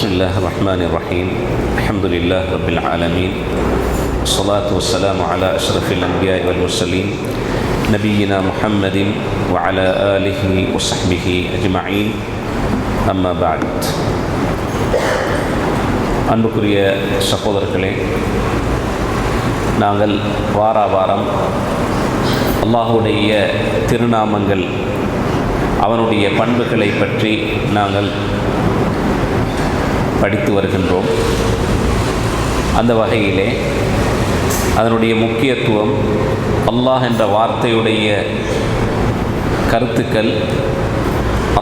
بسم الله الرحمن الرحيم الحمد لله رب العالمين والصلاة والسلام على أشرف الأنبياء والمرسلين نبينا محمد وعلى آله وصحبه أجمعين أما بعد அன்புக்குரிய சகோதரர்களே நாங்கள் வாரா வாரம் அல்லாஹுடைய திருநாமங்கள் அவனுடைய பண்புகளை பற்றி நாங்கள் படித்து வருகின்றோம். அந்த வகையிலே அதனுடைய முக்கியத்துவம் அல்லாஹ் என்ற வார்த்தையுடைய கருத்துக்கள்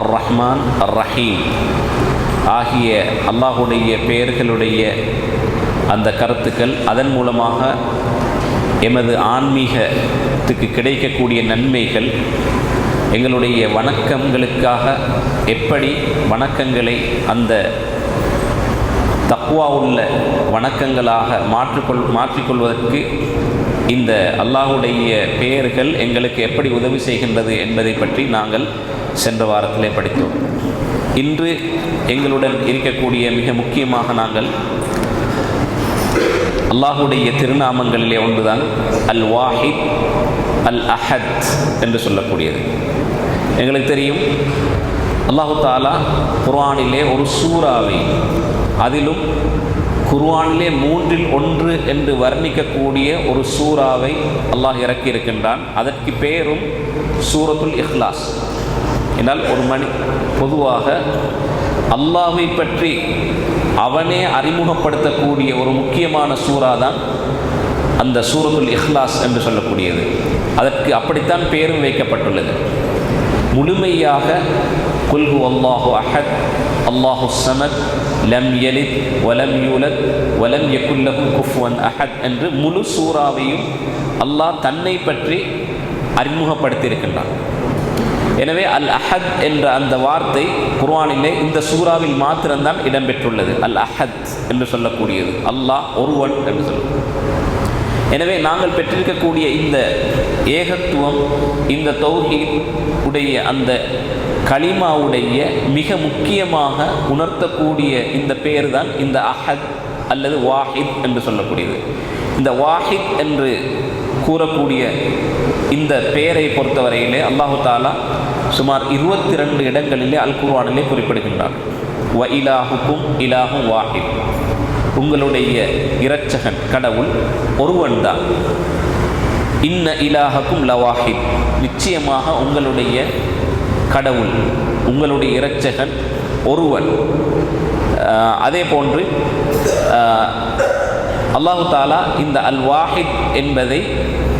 அர் ரஹ்மான் அர் ரஹீம் ஆகிய அல்லாஹுடைய பெயர்களுடைய அந்த கருத்துக்கள் அதன் மூலமாக எமது ஆன்மீகத்துக்கு கிடைக்கக்கூடிய நன்மைகள் எங்களுடைய வணக்கங்களுக்காக எப்படி வணக்கங்களை அந்த தக்குவா உள்ள வணக்கங்களாக மாற்றிக்கொள் மாற்றிக்கொள்வதற்கு இந்த அல்லாஹுடைய பெயர்கள் எங்களுக்கு எப்படி உதவி செய்கின்றது என்பதை பற்றி நாங்கள் சென்ற வாரத்திலே படித்தோம். இன்று எங்களுடன் இருக்கக்கூடிய மிக முக்கியமாக நாங்கள் அல்லாஹுடைய திருநாமங்களிலே ஒன்றுதான் அல் வாஹித் அல் அஹத் என்று சொல்லக்கூடியது. எங்களுக்கு தெரியும் அல்லாஹு தாலா குர்ஆனிலே ஒரு சூறாவை அதிலும் குர்வானிலே மூன்றில் ஒன்று என்று வர்ணிக்கக்கூடிய ஒரு சூறாவை அல்லாஹ் இறக்கியிருக்கின்றான். அதற்கு பேரும் சூரத்துல் இஹ்லாஸ். என்றால் ஒரு மணி பொதுவாக அல்லாஹை பற்றி அவனே அறிமுகப்படுத்தக்கூடிய ஒரு முக்கியமான சூறா தான் அந்த சூரத்துல் இஹ்லாஸ் என்று சொல்லக்கூடியது. அதற்கு அப்படித்தான் பேரும் வைக்கப்பட்டுள்ளது. முழுமையாக குல்ஹு அல்லாஹு அஹத் அல்லாஹு சமத் லம் எலித் வலம் யூலத் வலம் யகுல்லஹு குஃப்வன் அஹத் என்று முழு சூறாவையும் அல்லாஹ் தன்னை பற்றி அறிமுகப்படுத்தியிருக்கின்றான். எனவே அல் அஹத் என்ற அந்த வார்த்தை குர்வானிலே இந்த சூறாவில் மாத்திரம்தான் இடம்பெற்றுள்ளது. அல் அஹத் என்று சொல்லக்கூடியது. அல்லாஹ் ஒருவன் என்று சொல்லுவோம் எனவே நாங்கள் பெற்றிருக்கக்கூடிய இந்த ஏகத்துவம் இந்த தௌஹீத் உடைய அந்த கலிமாவுடைய மிக முக்கியமாக உணர்த்தக்கூடிய இந்த பெயர் தான் இந்த அஹத் அல்லது வாஹித் என்று சொல்லக்கூடியது. இந்த வாஹித் என்று கூறக்கூடிய இந்த பெயரை பொறுத்தவரையிலே அல்லாஹு தாலா சுமார் இருபத்தி ரெண்டு இடங்களிலே அல் குர்வானிலே குறிப்பிடுகின்றார் வ இலாஹுக்கும் இலாகும் வாஹித். உங்களுடைய இரட்சகன் கடவுள் ஒருவன் தான். இன்ன இலாஹக்கும் லவாஹித். நிச்சயமாக உங்களுடைய கடவுள் உங்களுடைய இரட்சகன் ஒருவன். அதே போன்று அல்லாஹு தாலா இந்த அல் வாஹித் என்பதை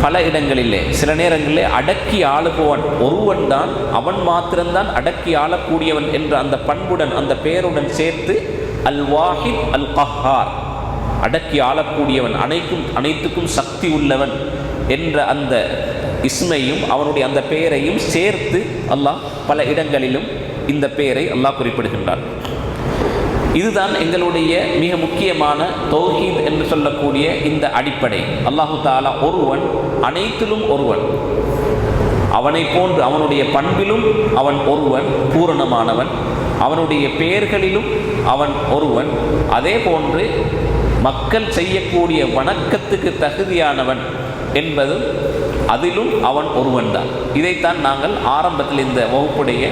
பல இடங்களிலே சில நேரங்களிலே அடக்கி ஆளுபவன் ஒருவன் தான் அவன் மாத்திரம்தான் அடக்கி ஆளக்கூடியவன் என்ற அந்த பண்புடன் அந்த பெயருடன் சேர்த்து அல் வாஹித் அல் கஹார் அடக்கி ஆளக்கூடியவன் அனைக்கும் அனைத்துக்கும் சக்தி உள்ளவன் என்ற அந்த இஸ்மையும் அவனுடைய அந்த பெயரையும் சேர்த்து அல்லாஹ் பல இடங்களிலும் இந்த பெயரை அல்லாஹ் குறிப்பிடுகின்றான். இதுதான் எங்களுடைய மிக முக்கியமான தௌஹீத் என்று சொல்லக்கூடிய இந்த அடிப்படை. அல்லாஹு தாலா ஒருவன் அனைத்திலும் ஒருவன். அவனை போன்று அவனுடைய பண்பிலும் அவன் ஒருவன் பூரணமானவன். அவனுடைய பெயர்களிலும் அவன் ஒருவன். அதே போன்று மக்கள் செய்யக்கூடிய வணக்கத்துக்கு தகுதியானவன் என்பதும் அதிலும் அவன் ஒருவன் தான் இதைத்தான் நாங்கள் ஆரம்பத்தில் இந்த வகுப்புடைய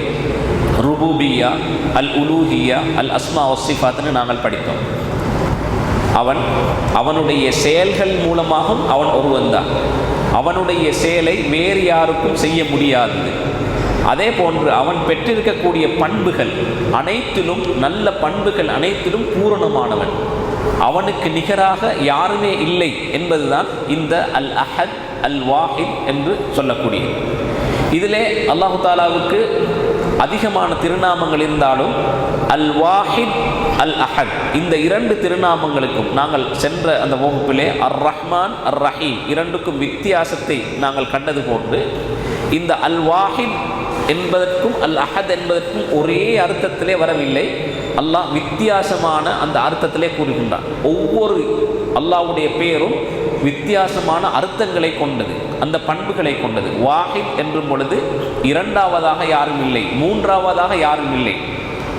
ருபூபியா அல் உலூஹியா அல் அஸ்மா ஒசிஃபாத்னு நாங்கள் படித்தோம். அவன் அவனுடைய செயல்கள் மூலமாகவும் அவன் ஒருவன் தான் அவனுடைய செயலை வேறு யாருக்கும் செய்ய முடியாது. அதே போன்று அவன் பெற்றிருக்கக்கூடிய பண்புகள் அனைத்திலும் நல்ல பண்புகள் அனைத்திலும் பூரணமானவன். அவனுக்கு நிகராக யாருமே இல்லை என்பதுதான் இந்த அல் அஹத் அல் வாஹித் என்று சொல்லக்கூடியது. இதிலே அல்லாஹு தாலாவுக்கு அதிகமான திருநாமங்கள் இருந்தாலும் அல் வாஹித் அல் அஹத் இந்த இரண்டு திருநாமங்களுக்கும் நாங்கள் சென்ற அந்த வகுப்பிலே அர் ரஹ்மான் அர் ரஹீம் இரண்டுக்கும் வித்தியாசத்தை நாங்கள் கண்டது போன்று இந்த அல் வாஹித் என்பதற்கும் அல் அஹத் என்பதற்கும் ஒரே அர்த்தத்திலே வரவில்லை. அல்லாஹ் வித்தியாசமான அந்த அர்த்தத்திலே கூறுகின்றான். ஒவ்வொரு அல்லாஹ்வுடைய பெயரும் வித்தியாசமான அர்த்தங்களை கொண்டது அந்த பண்புகளை கொண்டது. வாஹித் என்றும் பொழுது இரண்டாவதாக யாரும் இல்லை மூன்றாவதாக யாரும் இல்லை.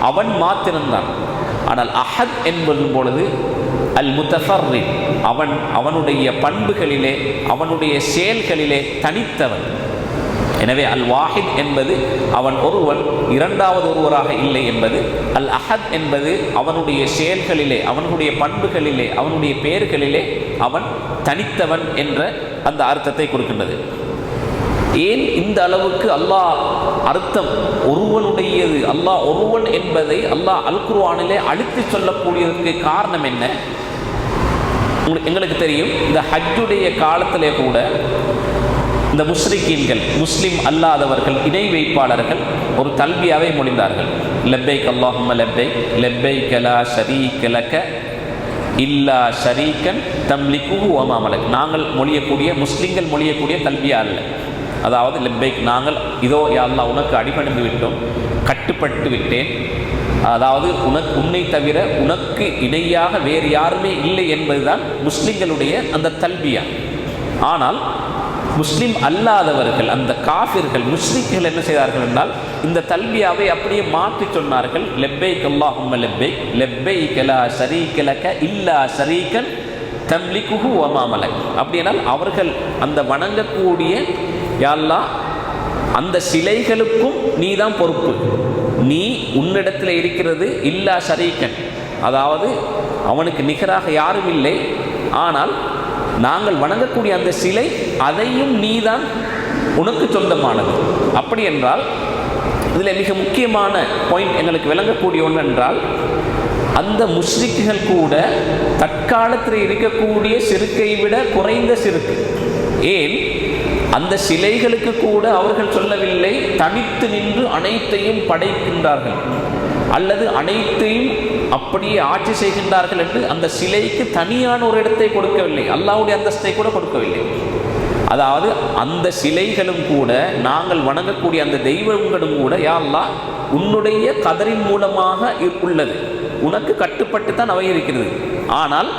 அவன் மாத்திரம்தான். ஆனால் அஹத் என்பதும் பொழுது அல் முத்தஃபர்ரி அவன் அவனுடைய பண்புகளிலே அவனுடைய செயல்களிலே தனித்தவன். எனவே அல் வாஹித் என்பது அவன் ஒருவன் இரண்டாவது ஒருவராக இல்லை என்பது அல் அஹத் என்பது அவனுடைய செயல்களிலே அவனுடைய பண்புகளிலே அவனுடைய பெயர்களிலே அவன் தனித்தவன் என்ற அந்த அர்த்தத்தை கொடுக்கின்றது. ஏன் இந்த அளவுக்கு அல்லாஹ் அர்த்தம் ஒருவனுடையது? அல்லாஹ் ஒருவன் என்பதை அல்லாஹ் அல் குர்ஆனிலே அழுத்தி சொல்லக்கூடியதற்கு காரணம் என்ன? எங்களுக்கு தெரியும் இந்த ஹஜ்ஜுடைய காலத்திலே கூட இந்த முஸ்ரிக்கீன்கள் முஸ்லிம் அல்லாதவர்கள் இணை வைப்பாளர்கள் ஒரு கல்வியாகவே மொழிந்தார்கள். லெப்பை அல்லாஹும்ம லெப்பை லெப்பை கலா சரி கிழக்க இல்லா ஷரீக்கன் தம்லிக்குஹு வமா மலக். நாங்கள் மொழியக்கூடிய முஸ்லீம்கள் மொழியக்கூடிய தல்பியா அல்ல. அதாவது லெப்பைக் நாங்கள் இதோ யாழ்லா உனக்கு அடிபணிந்து விட்டோம் கட்டுப்பட்டு விட்டேன். அதாவது உனக்கு உன்னை தவிர உனக்கு இணையாக வேறு யாருமே இல்லை என்பதுதான் முஸ்லிம்களுடைய அந்த தல்பியா ஆனால் முஸ்லிம் அல்லாதவர்கள் அந்த காஃபிர்கள் முஸ்லிம்கள் என்ன செய்தார்கள் என்றால் இந்த தல்பியாவை அப்படியே மாற்றி சொன்னார்கள். லெப்பை கல்லாஹும் லெப்பை லெப்பை கலா ஷரீகலக இல்லா ஷரீகன் தம்லிக்குஹு ஒமாமலக் அப்படினால் அவர்கள் அந்த வணங்கக்கூடிய யாழ்லா அந்த சிலைகளுக்கும் நீ தான் பொறுப்பு. நீ உன்னிடத்தில் இருக்கிறது இல்லா சரீக்கன் அதாவது அவனுக்கு நிகராக யாரும் இல்லை. ஆனால் நாங்கள் வணங்கக்கூடிய அந்த சிலை அதையும் நீதான் உனக்கு சொந்தமானது. அப்படி என்றால் இதில் மிக முக்கியமான பாயிண்ட் எங்களுக்கு விளங்கக்கூடிய ஒன்று என்றால் அந்த முஸ்லிக்குகள் கூட தற்காலத்தில் இருக்கக்கூடிய சிறுக்கை விட குறைந்த சிறுக்கு. ஏன்? அந்த சிலைகளுக்கு கூட அவர்கள் சொல்லவில்லை தனித்து நின்று அனைத்தையும் படைக்கின்றார்கள். அல்லது அனைத்தையும் அப்படியே ஆட்சி செய்கின்றார்கள் என்று அந்த சிலைக்கு தனியான ஒரு இடத்தை கொடுக்கவில்லை. அல்லாவுடைய அந்தஸ்தை கூட கொடுக்கவில்லை. அதாவது அந்த சிலைகளும் கூட நாங்கள் வணங்கக்கூடிய அந்த தெய்வங்களும் கூட யாழ்லா உன்னுடைய கதரின் மூலமாக உள்ளது. உனக்கு கட்டுப்பட்டு தான் அவை இருக்கிறது. ஆனால்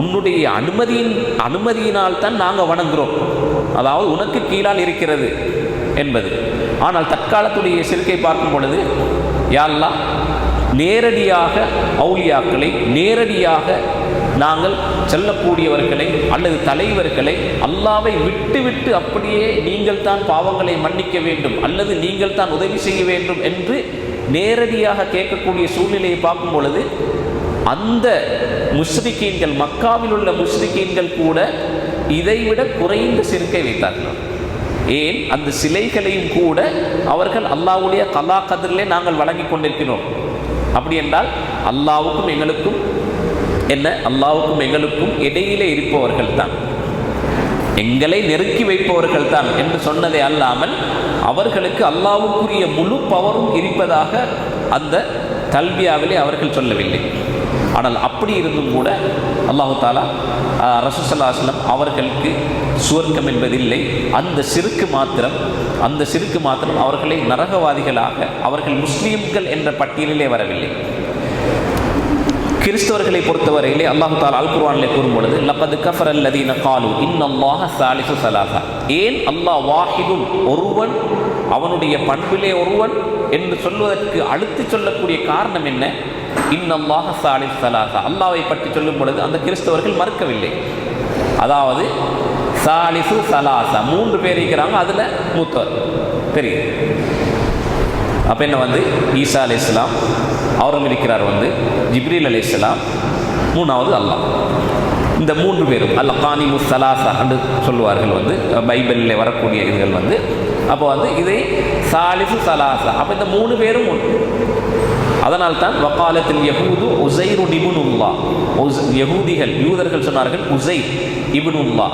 உன்னுடைய அனுமதியின் அனுமதியினால் தான் நாங்கள் வணங்குறோம். அதாவது உனக்கு கீழால் இருக்கிறது என்பது. ஆனால் தற்காலத்துடைய சிறுக்கை பார்க்கும் பொழுது யாழ்லா நேரடியாக அவுளியாக்களை நேரடியாக நாங்கள் செல்லக்கூடியவர்களை அல்லது தலைவர்களை அல்லாவை விட்டுவிட்டு அப்படியே நீங்கள் தான் பாவங்களை மன்னிக்க வேண்டும் அல்லது நீங்கள் தான் உதவி செய்ய வேண்டும் என்று நேரடியாக கேட்கக்கூடிய சூழ்நிலையை பார்க்கும் பொழுது அந்த முஸ்ரிக்கீன்கள் மக்காவில் உள்ள முஸ்ரிக்கீன்கள் கூட இதைவிட குறைந்த சிறுக்கை வைத்தார்கள். ஏன்? அந்த சிலைகளையும் கூட அவர்கள் அல்லாஹ்வுடைய கலா கதிரிலே நாங்கள் வழங்கி கொண்டிருக்கிறோம். அப்படி என்றால் அல்லாவுக்கும் எங்களுக்கும் என்ன? அல்லாவுக்கும் எங்களுக்கும் இடையிலே இருப்பவர்கள் தான் எங்களை நெருக்கி வைப்பவர்கள் தான் என்று சொன்னதே அல்லாமல் அவர்களுக்கு அல்லாவுக்குரிய முழு பவரும் இருப்பதாக அந்த தல்வியாவிலே அவர்கள் சொல்லவில்லை. ஆனால் அப்படி இருந்தும் கூட அல்லாஹு தாலா ரசூசல்லாஸ்லம் அவர்களுக்கு சுவர்க்கம் என்பதில்லை. அந்த சிறுக்கு மாத்திரம் அந்த சிறுக்கு மாத்திரம் அவர்களை நரகவாதிகளாக அவர்கள் முஸ்லீம்கள் என்ற பட்டியலிலே வரவில்லை. கிறிஸ்தவர்களை பொறுத்தவரையிலே அல்லாஹு தால் அல் குர்ஆனிலே கூறும் பொழுது லப்பது கஃபர் அல்லதீன காலு இன்னம்மாக சாலிசு சலாசா. ஏன் அல்லாஹ் வாஹிதும் ஒருவன் அவனுடைய பண்பிலே ஒருவன் என்று சொல்வதற்கு அழுத்தி சொல்லக்கூடிய காரணம் என்ன? இன்னம்மாக சாலிஸ் சலாசா. அல்லாவை பற்றி சொல்லும் பொழுது அந்த கிறிஸ்தவர்கள் மறுக்கவில்லை. அதாவது சாலிசு சலாசா. மூன்று பேர் இருக்கிறாங்க அதில் மூத்தவர். தெரியுது? அப்போ என்ன வந்து? ஈசா அலி இஸ்லாம் அவரும் இருக்கிறார் வந்து ஜிப்ரீல் அலி இஸ்லாம் மூணாவது அல்லாஹ். இந்த மூன்று பேரும் அல்ல கானிமு சலாசா என்று சொல்லுவார்கள் வந்து பைபிளில் வரக்கூடிய இதுகள் வந்து. அப்போ வந்து இதை சாலிசு சலாசா அப்போ இந்த மூணு பேரும் உண்டு அதனால் தான் வக்காலத்தில் யகூது உசைரு நிபுனுல்லா உஸ் யகூதிகள் யூதர்கள் சொன்னார்கள் உசைர் இபுனுல்லா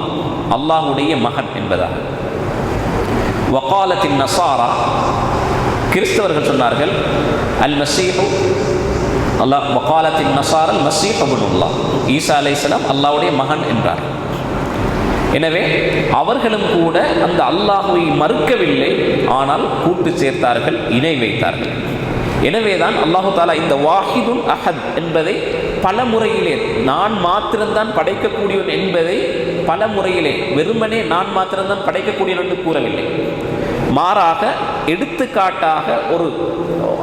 அல்லாஹுடைய மகன் என்பதாக. வக்காலத்தின் நசாரா கிறிஸ்தவர்கள் சொன்னார்கள் அல் மசீஹு அல்லாஹ் வக்காலத்தின் நசாரல் மசீஹ் அபுனுல்லா ஈசா அலைஹிஸ்ஸலாம் அல்லாவுடைய மகன் என்றார். எனவே அவர்களும் கூட அந்த அல்லாஹுவை மறுக்கவில்லை ஆனால் கூட்டு சேர்த்தார்கள் இணை வைத்தார்கள். எனவேதான் அல்லாஹு தாலா இந்த வாஹிதுன் அஹத் என்பதை பல முறையிலே நான் மாத்திரம்தான் படைக்கக்கூடியவன் என்பதை பல முறையிலே வெறுமனே நான் மாத்திரம்தான் படைக்கக்கூடியவன் என்று கூறவில்லை. மாறாக எடுத்துக்காட்டாக ஒரு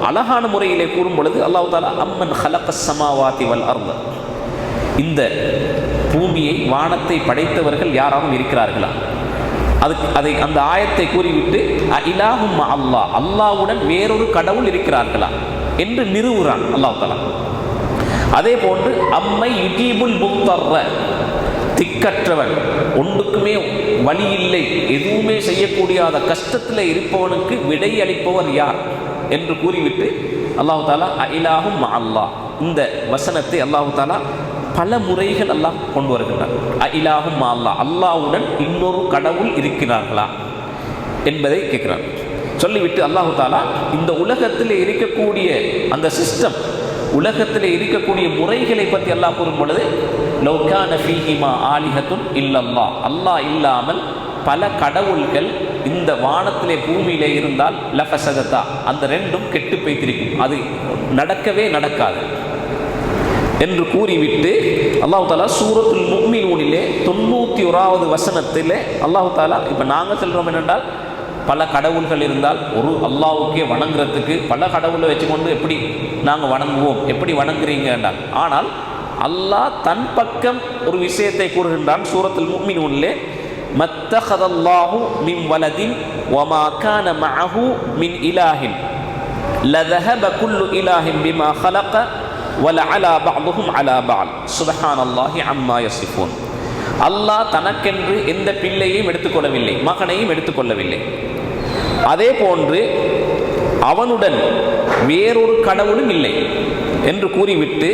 அழகான முறையிலே கூறும் பொழுது அல்லாஹு தாலா அம்மன் ஹலக சமாவாதி வல் அருந்த இந்த பூமியை வானத்தை படைத்தவர்கள் யாராலும் இருக்கிறார்களா? அதுக்கு அதை அந்த ஆயத்தை கூறிவிட்டு இலாஹும் அல்லாஹ் அல்லாஹ்வுடன் வேறொரு கடவுள் இருக்கிறார்களா? என்று நிறுவுறான் அல்லாஹு தாலா அதே போன்று அம்மை யுஜீபுல் முக்தர்ற திக்கற்றவன். ஒன்றுக்குமே வழி இல்லை எதுவுமே செய்யக்கூடியாத கஷ்டத்தில் இருப்பவனுக்கு விடை அளிப்பவர் யார்? என்று கூறிவிட்டு அல்லாஹு தாலா அயிலாகும் அல்லாஹ் இந்த வசனத்தை அல்லாஹு தாலா பல முறைகள் அல்லாஹ் கொண்டு வருகின்றார் அயிலாகும் அல்லா அல்லாஹ்வுடன் இன்னொரு கடவுள் இருக்கிறார்களா என்பதை கேட்கிறார் சொல்லிவிட்டு அல்லாஹு தாலா இந்த உலகத்தில் இருக்கக்கூடிய அந்த சிஸ்டம் உலகத்தில் இருக்கக்கூடிய முறைகளை பற்றி அல்லாஹ் கூறும் பொழுது லௌகான ஃபீஹிமா ஆலிஹத்துன் இல்லல்லா. அல்லாஹ் இல்லாமல் பல கடவுள்கள் இந்த வானத்திலே பூமியிலே இருந்தால் லஃபசதத்தா அந்த ரெண்டும் கெட்டு போய்த்திருக்கும். அது நடக்கவே நடக்காது. என்று கூறிவிட்டு அல்லாஹு தாலா சூரத்துல் முக்மினூனிலே தொண்ணூற்றி ஓராவது வசனத்திலே அல்லாஹு தாலா இப்போ நாங்கள் சொல்கிறோம் என்னென்றால் பல கடவுள்கள் இருந்தால் ஒரு அல்லாவுக்கே வணங்குறதுக்கு பல கடவுளை வச்சுக்கொண்டு எப்படி நாங்கள் வணங்குவோம் எப்படி வணங்குறீங்க என்றால். ஆனால் அல்லாஹ் தன் பக்கம் ஒரு விஷயத்தை கூறுகின்றான் சூரத்தில் முக்மின் உள்ளே மத்தஹதல்லாஹு மின் வலதின் ஒமா கான மஹு மின் இலாஹின். லதஹப குல்லு இலாஹின் பிமா ஹலக வல அலா பாபுகும் அலா பால் சுதஹான் அல்லாஹி அம்மா யசிஃபோன். அல்லாஹ் தனக்கென்று எந்த பிள்ளையையும் எடுத்துக்கொள்ளவில்லை மகனையும் எடுத்துக்கொள்ளவில்லை. அதே போன்று அவனுடன் வேறொரு கடவுளும் இல்லை என்று கூறிவிட்டு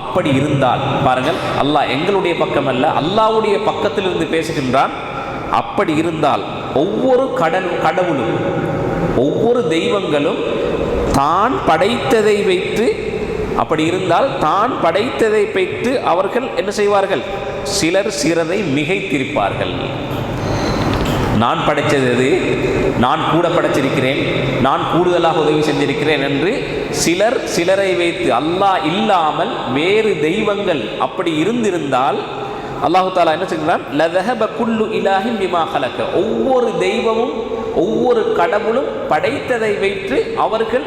அப்படி இருந்தால் பாருங்கள் அல்லாஹ் எங்களுடைய பக்கம் அல்ல அல்லாவுடைய பக்கத்திலிருந்து பேசுகின்றான். அப்படி இருந்தால் ஒவ்வொரு கடல் கடவுளும் ஒவ்வொரு தெய்வங்களும் தான் படைத்ததை வைத்து அப்படி இருந்தால் தான் படைத்ததை வைத்து அவர்கள் என்ன செய்வார்கள்? சிலர் சிறதை மிகைத்திருப்பார்கள். நான் படைத்தது நான் கூட படைச்சிருக்கிறேன் நான் கூடுதலாக உதவி செஞ்சிருக்கிறேன் என்று சிலர் சிலரை வைத்து அல்லாஹ் இல்லாமல் வேறு தெய்வங்கள் அப்படி இருந்திருந்தால் அல்லாஹு தாலா என்ன செய்கிறான் லதஹப குல்லு இலாஹிம் பிமா கலக்க ஒவ்வொரு தெய்வமும் ஒவ்வொரு கடவுளும் படைத்ததை வைத்து அவர்கள்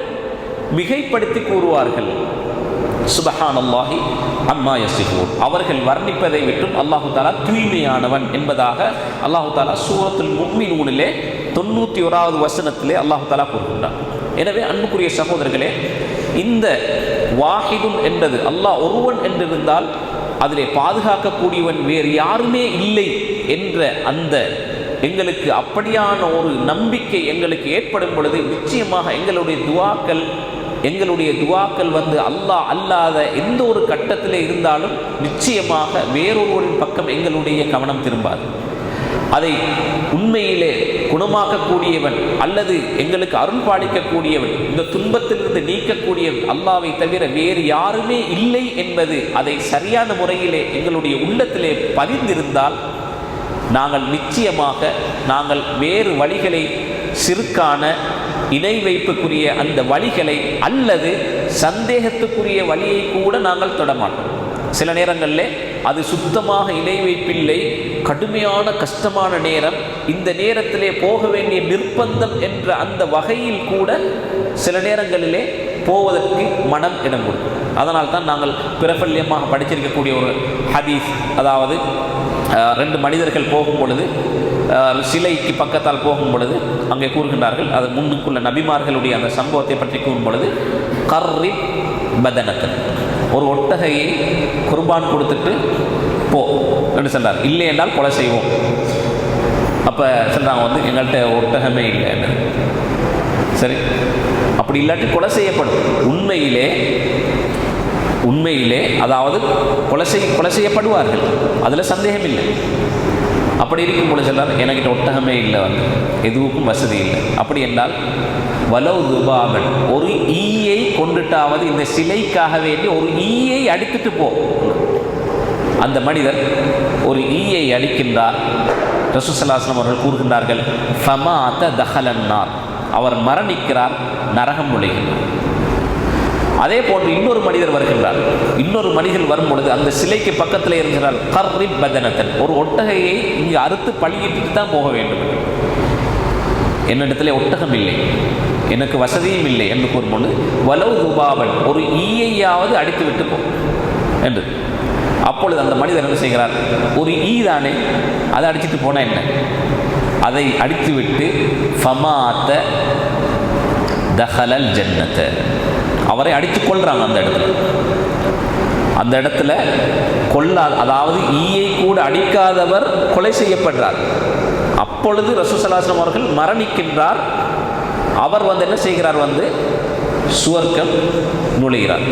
மிகைப்படுத்தி கூறுவார்கள். சுபஹான் அல்லாஹி அம்மா யசிகூர் அவர்கள் வர்ணிப்பதை விட்டும் அல்லாஹு தாலா தூய்மையானவன் என்பதாக அல்லாஹு தாலா சூரத்துல் முக்மினூனிலே தொண்ணூற்றி ஓராவது வசனத்திலே அல்லாஹு தாலா கூறுகின்றான். எனவே அன்புக்குரிய சகோதரர்களே இந்த வாஹிதுன் என்றது அல்லாஹ் ஒருவன் என்றிருந்தால் அதிலே பாதுகாக்கக்கூடியவன் வேறு யாருமே இல்லை என்ற அந்த எங்களுக்கு அப்படியான ஒரு நம்பிக்கை எங்களுக்கு ஏற்படும் பொழுது நிச்சயமாக எங்களுடைய துவாக்கள் எங்களுடைய துவாக்கள் வந்து அல்லாஹ் அல்லாத எந்த ஒரு கட்டத்தில் இருந்தாலும் நிச்சயமாக வேறொருவரின் பக்கம் எங்களுடைய கவனம் திரும்பாது. அதை உண்மையிலே குணமாக்கக்கூடியவன் அல்லது எங்களுக்கு அருள் பாலிக்கக்கூடியவன் இந்த துன்பத்திலிருந்து நீக்கக்கூடியவன் அல்லாவை தவிர வேறு யாருமே இல்லை என்பது அதை சரியான முறையிலே எங்களுடைய உள்ளத்திலே பதிந்திருந்தால் நாங்கள் நிச்சயமாக நாங்கள் வேறு வழிகளை சிறுக்கான இணை வைப்புக்குரிய அந்த வழிகளை அல்லது சந்தேகத்துக்குரிய வழியை கூட நாங்கள் தொடமாட்டோம். சில நேரங்களில் அது சுத்தமாக இணை வைப்பில்லை கடுமையான கஷ்டமான நேரம். இந்த நேரத்திலே போக வேண்டிய நிர்பந்தம் என்ற அந்த வகையில் கூட சில நேரங்களிலே போவதற்கு மனம் இடம் கொடுக்கும். அதனால் தான் நாங்கள் பிரபல்யமாக படிச்சிருக்கக்கூடிய ஒரு ஹதீஸ் அதாவது ரெண்டு மனிதர்கள் போகும் பொழுது சிலைக்கு பக்கத்தால் போகும் பொழுது அங்கே கூறுகின்றார்கள். அது முன்னுக்குள்ள நபிமார்களுடைய அந்த சம்பவத்தை பற்றி கூறும் பொழுது கர்ரி பதனத்தன் ஒரு ஒட்டகையை குர்பான் கொடுத்துட்டு போ என்று சொன்னார். இல்லை என்றால் கொலை செய்வோம். அப்போ சொல்கிறாங்க வந்து எங்கள்கிட்ட ஒட்டகமே இல்லைன்னு சரி. அப்படி இல்லாட்டி கொலை செய்யப்படும். உண்மையிலே உண்மையிலே அதாவது கொலை செய் கொலை செய்யப்படுவார்கள். அதில் சந்தேகம் இல்லை அப்படி இருக்கும் பொழுது சொல்லார் என்கிட்ட ஒட்டகமே இல்லை வந்து. எதுவுக்கும் வசதி இல்லை. அப்படி என்றால் வலவு துபாபன் ஒரு ஈ கொண்டுட்டாவது இந்த சிலைக்காக வேண்டி ஒரு ஈயை அடித்துட்டு போ. அந்த மனிதர் ஒரு ஈயை அடிக்கின்றார். ரசூசல்லாஸ்லம் அவர்கள் கூறுகின்றார்கள் ஃபமாத தஹலன்னார் அவர் மரணிக்கிறார் நரகம் நுழைகின்றார் அதே போன்று இன்னொரு மனிதர் வருகின்றார். இன்னொரு மனிதர் வரும் பொழுது அந்த சிலைக்கு பக்கத்தில் இருக்கிறார் கர்ரி பதனத்தன். ஒரு ஒட்டகையை இங்கு அறுத்து பழியிட்டு தான் போக வேண்டும் என்னிடத்துல ஒட்டகம் இல்லை எனக்கு வசதியும் இல்லை என்று கூறும்போது வலவு துபாவன் ஒரு ஈயையாவது அடித்து விட்டு போ என்று. அப்பொழுது அந்த மனிதர் என்ன செய்கிறார்? ஒரு ஈ தானே அதை அடிச்சிட்டு போனால் என்ன? அதை அடித்துவிட்டு ஃபமாத்த தஹலல் ஜன்னத்தை அவரை அடித்து கொள்றாங்க அந்த இடத்துல. அந்த இடத்துல கொல்லா அதாவது ஈயை கூட அடிக்காதவர் கொலை செய்யப்படுறார். அப்பொழுது ரசூசலாசனம் அவர்கள் மரணிக்கின்றார். அவர் வந்து என்ன செய்கிறார் வந்து? சுவர்க்கம் நுழைகிறார்.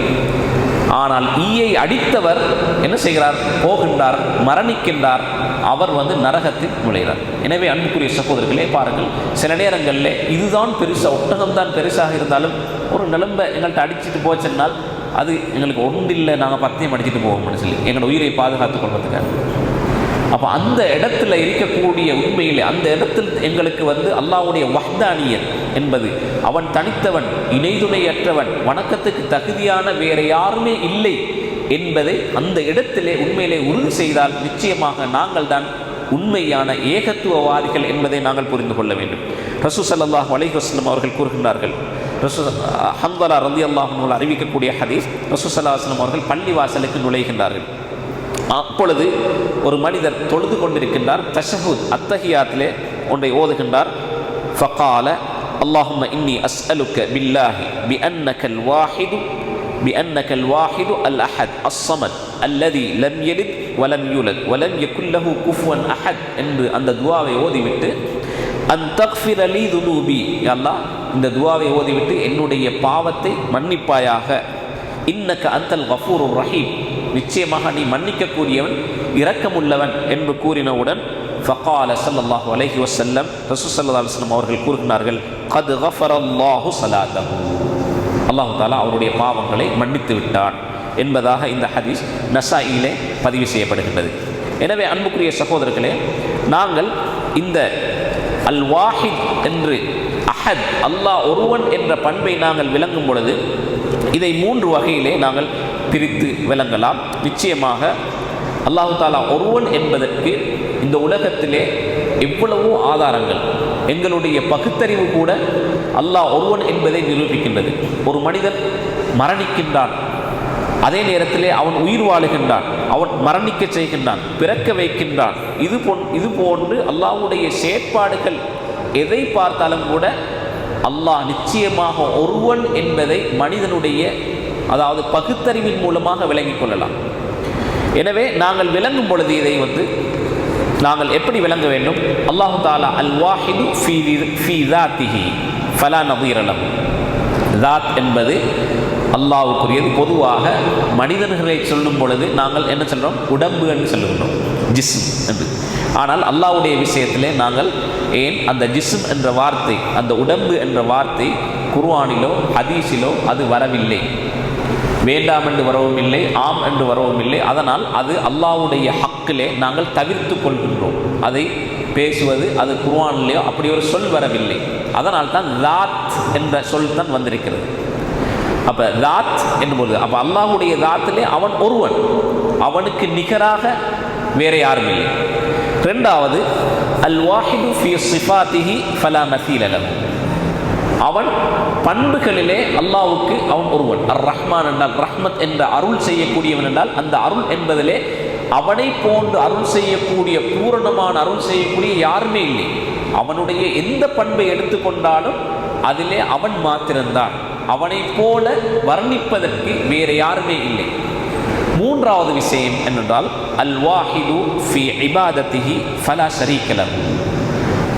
ஆனால் ஈயை அடித்தவர் என்ன செய்கிறார்? போகின்றார் மரணிக்கின்றார். அவர் வந்து நரகத்தில் நுழைகிறார். எனவே அன்புக்குரிய சகோதரர்களே பாருங்கள். சில நேரங்களில் இதுதான் பெருசாக ஒட்டகம் தான் பெருசாக இருந்தாலும் ஒரு நிலம்ப எங்கள்கிட்ட அடிச்சுட்டு போச்சுன்னால் அது எங்களுக்கு ஒன்றில்லை நாங்கள் பத்தையும் அடிச்சுட்டு போவோம்னு சொல்லி எங்களோட உயிரை பாதுகாத்துக் கொள்வதுக்காக அப்போ அந்த இடத்துல இருக்கக்கூடிய உண்மையிலே அந்த இடத்தில் எங்களுக்கு வந்து அல்லாஹ்வுடைய வஹ்தானியன் என்பது அவன் தனித்தவன் இணைதுணையற்றவன் வணக்கத்துக்கு தகுதியான வேற யாருமே இல்லை என்பதை அந்த இடத்திலே உண்மையிலே உறுதி செய்தால் நிச்சயமாக நாங்கள் தான் உண்மையான ஏகத்துவவாதிகள் என்பதை நாங்கள் புரிந்து கொள்ள வேண்டும். ரசூ சல்லாஹ் அலைஹி அவர்கள் கூறுகின்றார்கள் ரசூ ஹந்தலா ரந்தி அல்லாஹ் அறிவிக்கக்கூடிய ஹதீஸ் ரசூ சல்லாஹ் அவர்கள் பள்ளி வாசலுக்கு நுழைகின்றார்கள். அப்பொழுது ஒரு மனிதர் தொழுது கொண்டிருக்கின்றார் தஷஹுத் அத்தஹியாத்திலே ஒன்றை ஓதுகின்றார் ஃபகால اللهم إني أسألك بالله بأنك الواحد بأنك الواحد الأحد الصمد الذي لم يلد ولم يولد ولم يكن له كفوا أحد என்று அந்த துவாவை ஓதிவிட்டு அன் தக்ஃபிர் அலி துனூபி அல்லாஹ் இந்த துவாவை ஓதிவிட்டு என்னுடைய பாவத்தை மன்னிப்பாயாக இன்னக்க அந்தல் கஃபூருர் ரஹீம் நிச்சயமாக நீ மன்னிக்கக்கூடியவன் இரக்கமுள்ளவன் என்று கூறினவுடன் ஃபகால ஸல்லல்லாஹு அலஹி வசல்லம் ரசூ சல்லா அலுவலம் அவர்கள் கூறுகிறார்கள் ஹஃபர் கஃபரல்லாஹு ஸலாத்தஹு அல்லாஹு தாலா அவருடைய பாவங்களை மன்னித்து விட்டான் என்பதாக இந்த ஹதீஸ் நசாயிலே பதிவு செய்யப்படுகின்றது. எனவே அன்புக்குரிய சகோதரர்களே நாங்கள் இந்த அல் வாஹித் என்று அஹத் அல்லாஹ் ஒருவன் என்ற பண்பை நாங்கள் விளங்கும் பொழுது இதை மூன்று வகையிலே நாங்கள் பிரித்து விளங்கலாம். நிச்சயமாக அல்லாஹு தாலா ஒருவன் என்பதற்கு இந்த உலகத்திலே எவ்வளவோ ஆதாரங்கள். எங்களுடைய பகுத்தறிவு கூட அல்லாஹ் ஒருவன் என்பதை நிரூபிக்கின்றது. ஒரு மனிதன் மரணிக்கின்றான். அதே நேரத்திலே அவன் உயிர் வாழுகின்றான். அவன் மரணிக்க செய்கின்றான். பிறக்க வைக்கின்றான். இது போன் இது போன்று அல்லாஹுடைய செயற்பாடுகள் எதை பார்த்தாலும் கூட அல்லாஹ் நிச்சயமாக ஒருவன் என்பதை மனிதனுடைய அதாவது பகுத்தறிவின் மூலமாக விளங்கிக் கொள்ளலாம். எனவே நாங்கள் விளங்கும் பொழுது இதை வந்து நாங்கள் எப்படி விளங்க வேண்டும்? அல்லாஹு தாலா அல் வாஹிது ஃபீ தாத்திஹி ஃபலா நதீரலம் தாத் என்பது அல்லாவுக்குரியது பொதுவாக மனிதர்களை சொல்லும் பொழுது நாங்கள் என்ன சொல்கிறோம் உடம்பு என்று சொல்லுகின்றோம். ஜிஸ்ம் என்று. ஆனால் அல்லாவுடைய விஷயத்திலே நாங்கள் ஏன் அந்த ஜிஸ்ம் என்ற வார்த்தை அந்த உடம்பு என்ற வார்த்தை குர்வானிலோ ஹதீஸிலோ அது வரவில்லை. வேண்டாம் என்று வரவும் இல்லை ஆம் என்று வரவும் இல்லை. அதனால் அது அல்லாவுடைய ஹக்கிலே நாங்கள் தவிர்த்து கொள்கின்றோம். அதை பேசுவது அது குர்ஆனிலேயோ அப்படி ஒரு சொல் வரவில்லை. அதனால் தான் தாத் என்ற சொல் தான் வந்திருக்கிறது. அப்போ தாத் என்பது அப்போ அல்லாஹுடைய தாத்திலே அவன் ஒருவன். அவனுக்கு நிகராக வேற யாரும் இல்லை. ரெண்டாவது அல் வாஹிது ஃபி சிஃபாத்திஹி ஃபலா மசீல அவன் பண்புகளிலே அல்லாவுக்கு அவன் ஒருவன். அர் ரஹ்மான் என்றால் ரஹ்மத் என்ற அருள் செய்யக்கூடியவன் என்றால் அந்த அருள் என்பதிலே அவனை போன்று அருள் செய்யக்கூடிய பூரணமான அருள் செய்யக்கூடிய யாருமே இல்லை. அவனுடைய எந்த பண்பை எடுத்துக்கொண்டாலும் அதிலே அவன் மாத்திரம்தான். அவனை போல வர்ணிப்பதற்கு வேறு யாருமே இல்லை. மூன்றாவது விஷயம் என்னென்றால் அல் வாஹிது ஃபி இபாதத்திஹி ஃபலா ஷரீக்கலஹு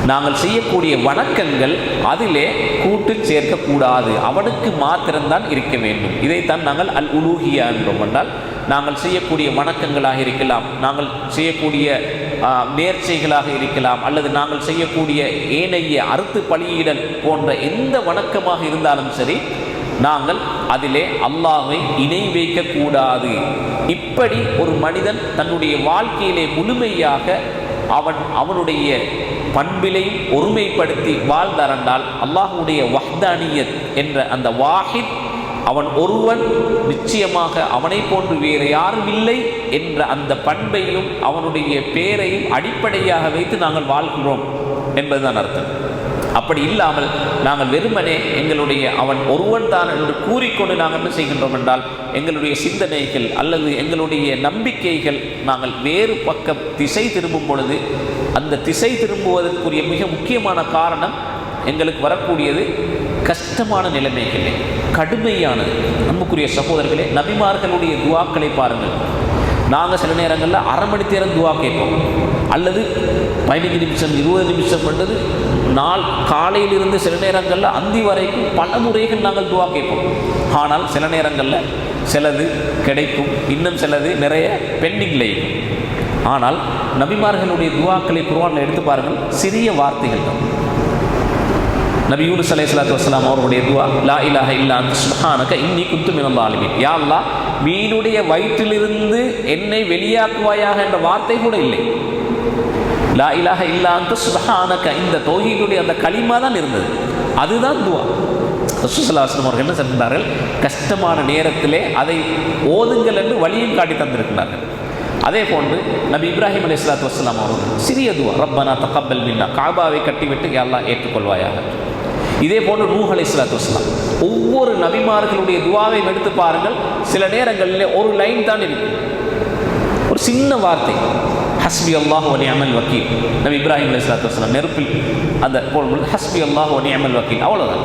நாங்கள் செய்யக்கூடிய வணக்கங்கள் அதிலே கூட்டு சேர்க்கக்கூடாது. அவனுக்கு மாத்திரம்தான் இருக்க வேண்டும். இதைத்தான் நாங்கள் அல் உலூகியா என்றோம் என்றால் நாங்கள் செய்யக்கூடிய வணக்கங்களாக இருக்கலாம் நாங்கள் செய்யக்கூடிய நேர்ச்சைகளாக இருக்கலாம் அல்லது நாங்கள் செய்யக்கூடிய ஏனைய அறுத்து பலியிடல் போன்ற எந்த வணக்கமாக இருந்தாலும் சரி நாங்கள் அதிலே அல்லாஹை இணை வைக்கக்கூடாது. இப்படி ஒரு மனிதன் தன்னுடைய வாழ்க்கையிலே முழுமையாக அவன் அவனுடைய பண்பிலையும் ஒருமைப்படுத்தி வாழ்ந்தாரண்டால் அல்லாஹுடைய வஹ்தானியத் என்ற அந்த வாஹித் அவன் ஒருவன் நிச்சயமாக அவனை போன்று வேறு யாரும் இல்லை என்ற அந்த பண்பையும் அவனுடைய பேரையும் அடிப்படையாக வைத்து நாங்கள் வாழ்கிறோம் என்பதுதான் அர்த்தம். அப்படி இல்லாமல் நாங்கள் வெறுமனே எங்களுடைய அவன் ஒருவன் தான் என்று கூறிக்கொண்டு நாங்கள் என்ன செய்கின்றோம் என்றால் எங்களுடைய சிந்தனைகள் அல்லது எங்களுடைய நம்பிக்கைகள் நாங்கள் வேறு பக்கம் திசை திரும்பும் பொழுது அந்த திசை திரும்புவதற்குரிய மிக முக்கியமான காரணம் எங்களுக்கு வரக்கூடியது கஷ்டமான நிலைமைகளே கடுமையானது. அன்புக்குரிய சகோதரர்களே நபிமார்களுடைய துவாக்களை பாருங்கள். நாங்கள் சில நேரங்களில் அரை மணி நேரம் துவா கேட்போம். அல்லது பதினஞ்சு நிமிஷம் இருபது நிமிஷம் பண்ணது நாள் காலையிலிருந்து சில நேரங்களில் அந்தி வரைக்கும் பல முறைகள் நாங்கள் துவா கேட்போம். ஆனால் சில நேரங்களில் சிலது கிடைக்கும். இன்னும் சிலது நிறைய பெண்டிங்கில் இருக்கும். ஆனால் நபிமார்களுடைய துவாக்களை குர்ஆனில் எடுத்து பாருங்கள். சிறிய வார்த்தைகள். தான் நபி யூனுஸ் அலைஹி சலாத்து வஸலாம் அவர்களுடைய துவா லா இலாஹ இல்லா சுஹானக இன்னி குத்து மினல் ஆலிமீன் யா மீனுடைய வயிற்றிலிருந்து என்னை வெளியாக்குவாயாக என்ற வார்த்தை கூட இல்லை. லா இலாஹ இல்லாந்து சுஹானக இந்த தௌஹீதுடைய அந்த களிமா தான் இருந்தது. அதுதான் துவா. ரசூசல்லாஸ்லம் அவர்கள் என்ன சொல்கிறார்கள் கஷ்டமான நேரத்திலே அதை ஓதுங்கள் என்று வழியும் காட்டி தந்திருக்கிறார்கள். அதே போன்று நபி இப்ராஹிம் அலி இஸ்லாத்து வஸ்லாம் அவர்கள் சிறிய துவா ரப்பனா தகப்பல் மின்னா காபாவை கட்டிவிட்டு எல்லாம் ஏற்றுக்கொள்வாயாக. இதே போன்று நூஹ் அலி இஸ்லாத்து வஸ்லாம் ஒவ்வொரு நபிமார்களுடைய துவாவை எடுத்து பாருங்கள் சில நேரங்களில் ஒரு லைன் தான் இருக்கும். ஒரு சின்ன வார்த்தை ஹஸ்பி அல்லாஹ் ஒனி அமல் வக்கீல். நபி இப்ராஹிம் அலி இஸ்லாத்து வஸ்லாம் நெருப்பில் அந்த போல் ஹஸ்பி அல்லாஹ் ஒனி அமல் வக்கீல். அவ்வளோதான்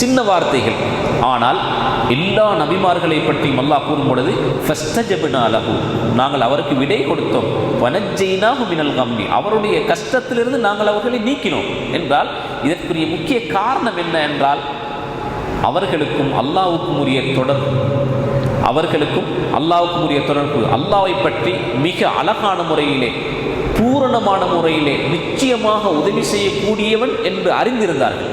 சின்ன வார்த்தைகள். ஆனால் எல்லா நபிமார்களை பற்றியும் அல்லாஹ் கூறும் பொழுது ஃபஸ்தஜபினாலஹு நாங்கள் அவருக்கு விடை கொடுத்தோம். வனஜெய்னாக மினல் கம்மி அவருடைய கஷ்டத்திலிருந்து நாங்கள் அவர்களை நீக்கினோம். என்றால் இதற்குரிய முக்கிய காரணம் என்ன என்றால் அவர்களுக்கும் அல்லாவுக்கும் உரிய தொடர்பு. அவர்களுக்கும் அல்லாவுக்கும் உரிய தொடர்பு. அல்லாவை பற்றி மிக அழகான முறையிலே பூரணமான முறையிலே நிச்சயமாக உதவி செய்யக்கூடியவன் என்று அறிந்திருந்தார்கள்.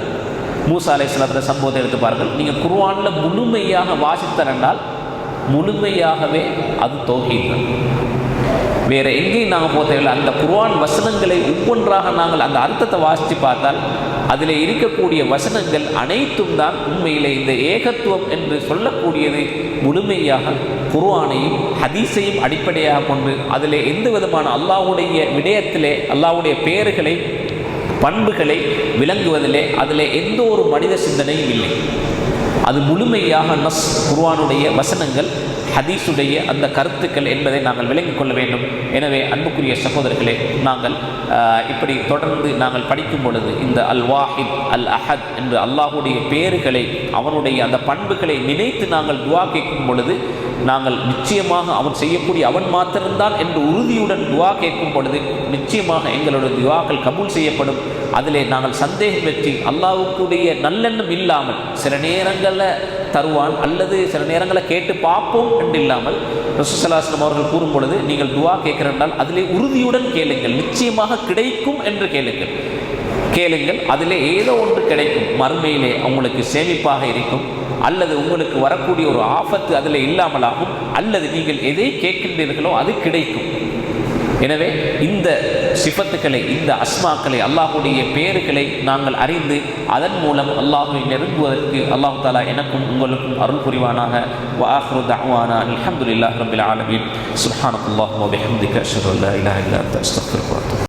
மூசா அலை சிலத்தில் சம்பவத்தை எடுத்து பாருங்கள். நீங்கள் குருவானில் முழுமையாக வாசித்தனால் முழுமையாகவே அது தோகிதான் வேறு எங்கேயும் நாங்கள் போக தேவையில்லை. அந்த குர்வான் வசனங்களை ஒவ்வொன்றாக நாங்கள் அந்த அர்த்தத்தை வாசித்து பார்த்தால் அதில் இருக்கக்கூடிய வசனங்கள் அனைத்தும் தான் உண்மையிலே இந்த ஏகத்துவம் என்று சொல்லக்கூடியது. முழுமையாக குர்வானையும் ஹதீஸையும் அடிப்படையாக கொண்டு அதில் எந்த விதமான அல்லாவுடைய விடயத்திலே அல்லாவுடைய பெயர்களை பண்புகளை விளங்குவதிலே அதில் எந்த ஒரு மனித சிந்தனையும் இல்லை. அது முழுமையாக நஸ் குர்வானுடைய வசனங்கள் ஹதீஸுடைய அந்த கருத்துக்கள் என்பதை நாங்கள் விளங்கிக் கொள்ள வேண்டும். எனவே அன்புக்குரிய சகோதரர்களே நாங்கள் இப்படி தொடர்ந்து நாங்கள் படிக்கும் பொழுது இந்த அல் வாஹித் அல் அஹத் என்று அல்லாஹுடைய பேறுகளை அவனுடைய அந்த பண்புகளை நினைத்து நாங்கள் துவா கேட்கும் பொழுது நாங்கள் நிச்சயமாக அவன் செய்யக்கூடிய அவன் மாத்திரம்தான் என்று உறுதியுடன் துவா கேட்கும் பொழுது நிச்சயமாக எங்களுடைய துவாக்கள் கபூல் செய்யப்படும். அதிலே நாங்கள் சந்தேகம் வெற்றி அல்லாவுக்குடைய நல்லெண்ணம் இல்லாமல் சில நேரங்களில் தருவான் அல்லது சில நேரங்களில் கேட்டு பார்ப்போம் என்று இல்லாமல் ரசூசலாஸ்லம் அவர்கள் கூறும் பொழுது நீங்கள் துவா கேட்கிறனால் அதிலே உறுதியுடன் கேளுங்கள். நிச்சயமாக கிடைக்கும் என்று கேளுங்கள். கேளுங்கள். அதில் ஏதோ ஒன்று கிடைக்கும். மறுமையிலே உங்களுக்கு சேமிப்பாக இருக்கும். அல்லது உங்களுக்கு வரக்கூடிய ஒரு ஆபத்து அதில் இல்லாமலாகும். அல்லது நீங்கள் எதை கேட்கின்றீர்களோ அது கிடைக்கும். எனவே இந்த சிபத்துக்களை இந்த அஸ்மாக்களை அல்லாஹுடைய பேர்களை நாங்கள் அறிந்து அதன் மூலம் அல்லாஹுவை நெருங்குவதற்கு அல்லாஹு தாலா எனக்கும் உங்களுக்கும் அருள் புரிவானாக. வாஹ்ரு தஅவானா அல்ஹம்துலில்லாஹி ரப்பில் ஆலமீன். சுப்ஹானல்லாஹு வ பிஹம்திக. அஷ்ஹது இல்லா